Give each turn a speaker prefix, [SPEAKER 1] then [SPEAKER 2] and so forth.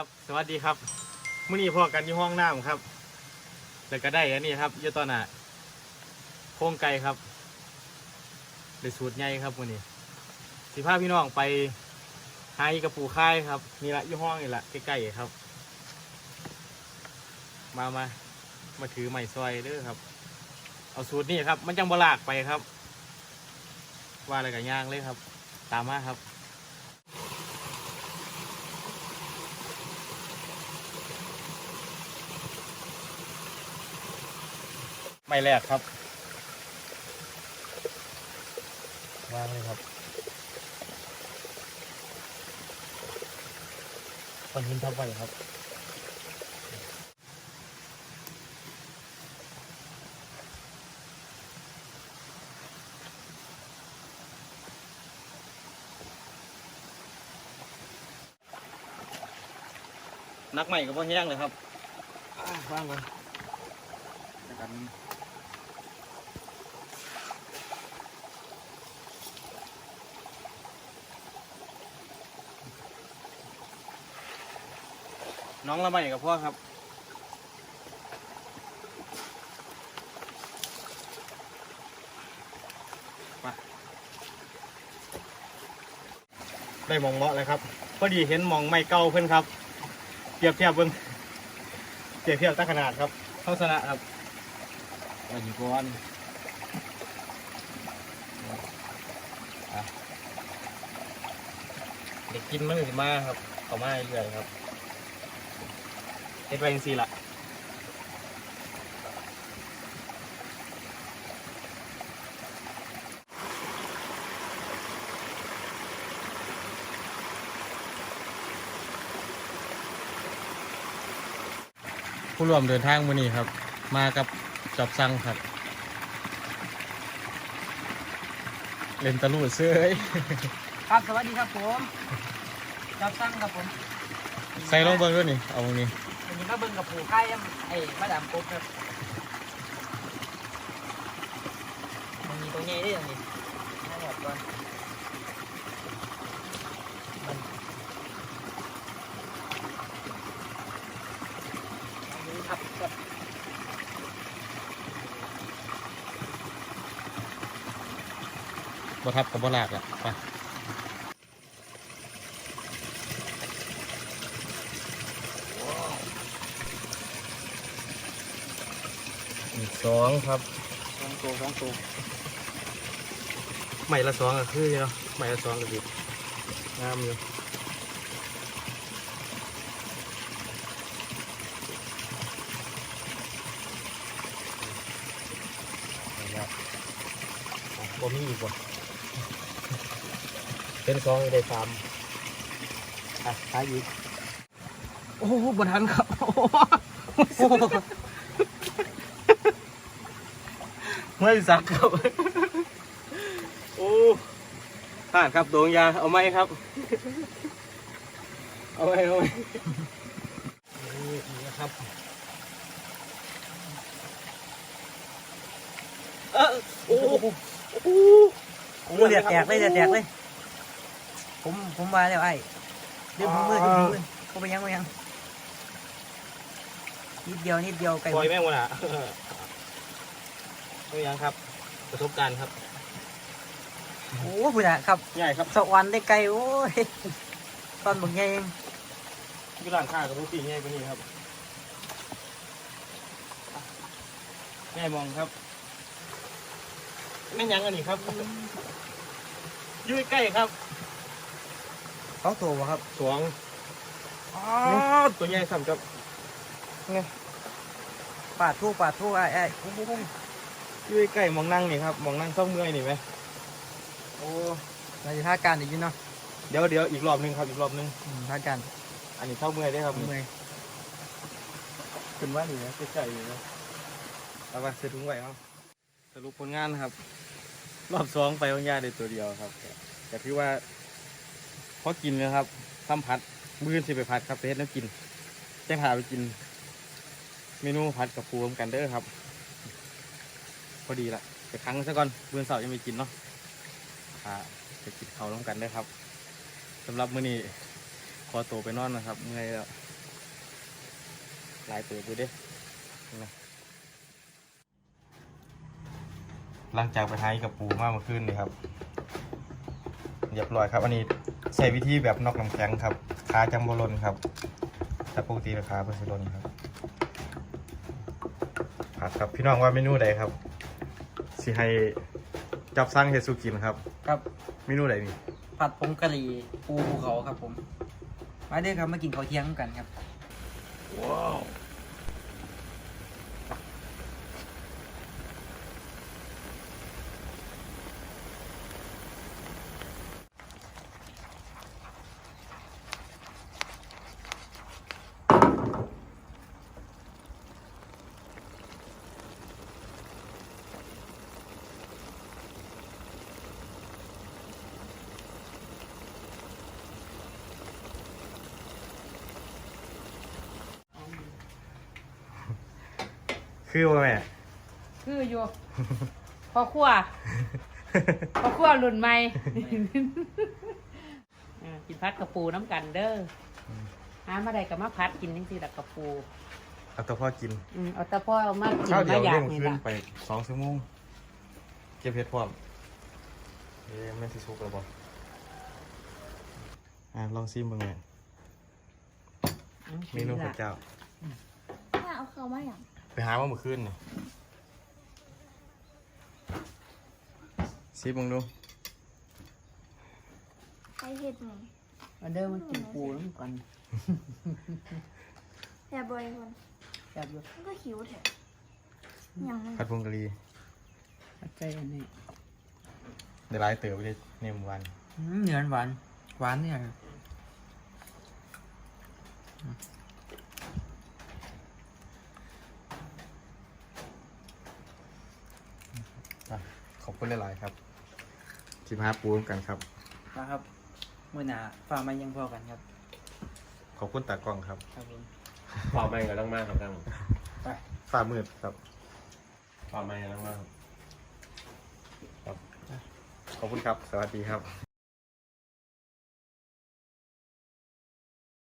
[SPEAKER 1] ครับ สวัสดีครับมื้อนี้พอกันที่ห้องน้ำครับ แล้วก็ได้อันนี้ครับยู่ตอนน่ะโครงไก่ครับได้สูตรใหญ่ครับมื้อนี้สิพาพี่น้องไปหาอีกระปูค่ายครับนี่ละยู่ห้องนี่ละใกล้ๆครับ มามามาถือไม้ซอยเด้อครับ เอาสูตรนี่ครับ มันจังบลากไปครับ ว่าอะไรกับย่างเลยครับ ตามมาครับ แรกครับ วางเลยครับก้อนหินทับไว้ครับนักใหม่กับพ่อแห้งเลยครับว่างก่อนเดี๋ยวกัน น้องละใหม่กับพ่อครับมาได้หมองเหมาะเลยครับ พอดีเห็นหมองไม่เก่าเพื่อนครับเทียบเทียบเบิ้งเทียบเทียบตั้งขนาดครับเข้าสนะครับอันนี้ก้อนอะเด็กกินมันสิมาครับเขามาเรื่อยๆครับ เฮ็ดไปจังซี่ล่ะผู้ร่วมเดินทางมื้อนี้ครับ มากับจอบซังครับ เล่นตะลุดเสื้อเอ้ย
[SPEAKER 2] ครับสวัสดีครับผมรับตั้งครับผม
[SPEAKER 1] ใส่ลงเบิ้งด้วยนี่ เอาตรงนี้
[SPEAKER 2] วั นี้มาเบิ่งกับผูค่ายไอ้มาดามปุ๊บครับมันมีตัวใหญ่ด้วยตรงนี้น่าบอกก่อนมันอันนี้ครับครับ
[SPEAKER 1] บ่ทับกับบ่ลากอะไป อีกสองครับ
[SPEAKER 2] สองตัวสองตัว
[SPEAKER 1] ใหม่ละสองก็คือเนาะใหม่ละสองก็ดีงามอยู่เอาละบ่มีอีกว่ะเป็นสองได้สามอะขายอีก
[SPEAKER 2] โอ้โหบนทันครับโอ้โห
[SPEAKER 1] ไม่สักครับ โอ้ผ่านครับดวงยา เอาไหมครับ เอาไหมเอาไหมนี่นะครับ เออโอ้โหโอ้โห
[SPEAKER 2] โอ้โหเดือดแตกเลยเดือดแตกเลย ผมผมมาแล้วไอ้เรื่องผมมือที่ผมมือเขาไปยังไปยังนิดเดียวนิดเดียวไก่
[SPEAKER 1] ปล่อยแม่งวะน่ะ เอายังครับ ประสบการณ์ครับ
[SPEAKER 2] โอ้พุ่นอะครับ
[SPEAKER 1] ใหญ่ครับ
[SPEAKER 2] สวรรค์ได้ไกลโอ้ยตอนบักใหญ่เอง
[SPEAKER 1] ที่ร้านค้ากับทุกปีง่ายกว่านี้ครับง่ายมองครับแม่นยังอันนี้ครับอยุ่ใกล้ครับ
[SPEAKER 2] เขาโตวะครับ
[SPEAKER 1] สองอ๋อตัวใหญ่สัมกับ
[SPEAKER 2] ปาดทู่ปาดทู่ไอ้ไอ้โอ้โห
[SPEAKER 1] อยุ่ใกล้มองนั่งนี่ครับมองนั่งเศร้าเมื่อยนี่ไหมโอ้
[SPEAKER 2] เราจะท่าการอีกอยู่เนาะ
[SPEAKER 1] เดี๋ยวเดี๋ยวอีกรอบหนึงครับอีกรอบหนึง
[SPEAKER 2] อืมท่าการ
[SPEAKER 1] อันนี้เศร้าเมื่อยได้ครับ
[SPEAKER 2] เมื่อย
[SPEAKER 1] ขึ้นว่านี่นะใกล้ๆนี่นะเอาไปเสร็จถุงไว้เอาสรุปผลงานนะครับ รอบสองไปของยาได้ตัวเดียวครับแต่ถือว่าพอกินนะครับทำผัดมือสิไปผัดครับไปเฮ็ดน้ำกินแจ้งหาไปกิน เมนูผัดกับปูรวมกันเด้อครับ พอดีละไปครั้งซะก่อนเบือนเสาร์ยังไม่กินเนาะอ่าไปกินเขาร่วมกันเด้ครับสำหรับมื้อนี้ขอตัวไปนอนนะครับเมื่อยแล้วหลายเติบอยู่เด้นะหลังจากไปหาอีกับปูมาเมื่อคืนนี่ครับเรียบร้อยครับ อันนี้ใช้วิธีแบบนอกน้ำแข็งครับขาจังบอลนครับ แต่ปกติราคาเพิ่นสิลนครับผัดครับพี่น้องว่าเมนูใดครับ สิให้จับสร้างเฮดซูกินครับ
[SPEAKER 2] ครับ
[SPEAKER 1] เมนูใดนี่
[SPEAKER 2] ผัดผงกะหรี่ปูภูเขาครับผม มาเด้อครับมากินข้าวเที่ยงกันครับ
[SPEAKER 1] ว้าว คือว่าแม่
[SPEAKER 3] คืออยู่ พอขั้วพอขั้วรุ่นใหม่ อ่ากินพัดกระปูน้ำกันเด้ออหามาได้กับมาพัดกินนี่สิดักกระปู
[SPEAKER 1] เอาแตัวพ่อกิน
[SPEAKER 3] อืมเอาแต่พ่อเอามากิน
[SPEAKER 1] ข้าวเดี
[SPEAKER 3] มา
[SPEAKER 1] ยว
[SPEAKER 3] อยา
[SPEAKER 1] เร่
[SPEAKER 3] ก
[SPEAKER 1] ง
[SPEAKER 3] นี่
[SPEAKER 1] ขึ้น
[SPEAKER 3] ละ
[SPEAKER 1] ไปสองชั่วโมงเก็บเห็ดพร้อมเอ๊ะแม่นสิสุกแล้วบ่อะลองซิมเบิ่งแม่
[SPEAKER 3] อื
[SPEAKER 1] เมนูข้าวเจ้า
[SPEAKER 4] ถ้าเอาเขามาอย่าง
[SPEAKER 1] ไปหามาเมื่อคืนนี่ซิมเบิ่งดู
[SPEAKER 4] ใช้เห็ดหนึ่ง
[SPEAKER 3] เอาเด้อมากินปูน้ำกัน
[SPEAKER 4] แต่บริคน
[SPEAKER 3] แซ่บอยู่
[SPEAKER 4] มันก็หิวแถะอย่างมัน
[SPEAKER 1] ผัดพงกะหรี่
[SPEAKER 3] ปัจจัยอันนี้
[SPEAKER 1] ได้หลายเติบไปเลยเนี่ยเมื่อวาน
[SPEAKER 2] อืมเนื้อหวานหวานเนี่ย
[SPEAKER 1] ขอบคุณหลายๆครับสิบห้าปูนกันครับ
[SPEAKER 2] นะครับมื่อหนาฝ่ามายังพอกันครับ
[SPEAKER 1] ขอบคุณตากล้องครับ
[SPEAKER 2] ครับผม
[SPEAKER 5] ความไม่กับต้องมากครับท่าน
[SPEAKER 1] ฝ่ามืดครับ
[SPEAKER 5] ความไม่กับต้องมาก
[SPEAKER 1] ขอบคุณครับ สวัสดีครับ